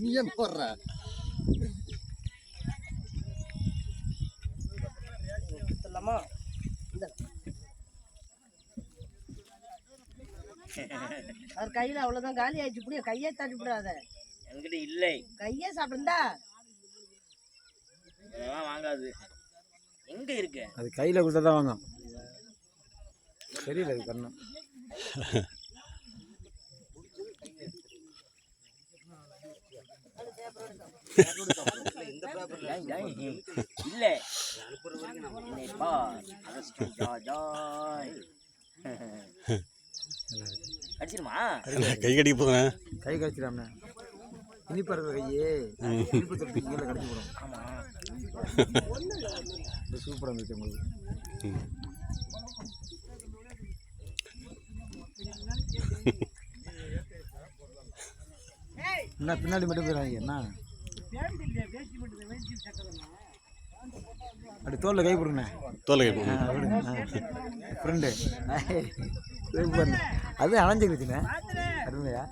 நீ ஏன் போடுற அவர் கையில அவ்வளவுதான் காலி ஆயிடுச்சு புடிய கையே தட்டி விடாத என்கிட்ட இல்லை கையே சாப்பிடுந்தா இதெல்லாம் வாங்காது எங்க இருக்கு அது கையில் கொடுத்தா தான் வாங்கும் தெரியல அது கண்ணு இல்ல கை கடிக்க போதுண்ணே கை கடிச்சிடாமண்ணே இனிப்பாக இருக்கிற கையே இனிப்பு தொட்டு கடிச்சு போடும் சூப்பராக இருந்துச்சு உங்களுக்கு. என்ன பின்னாடி மட்டும் போயிடாங்க என்ன? அப்படி தோலில் கை கொடுங்கண்ணே தோலை கை போகணும் ஃப்ரெண்டு அது அணைஞ்சிருச்சுண்ணே அருமையா.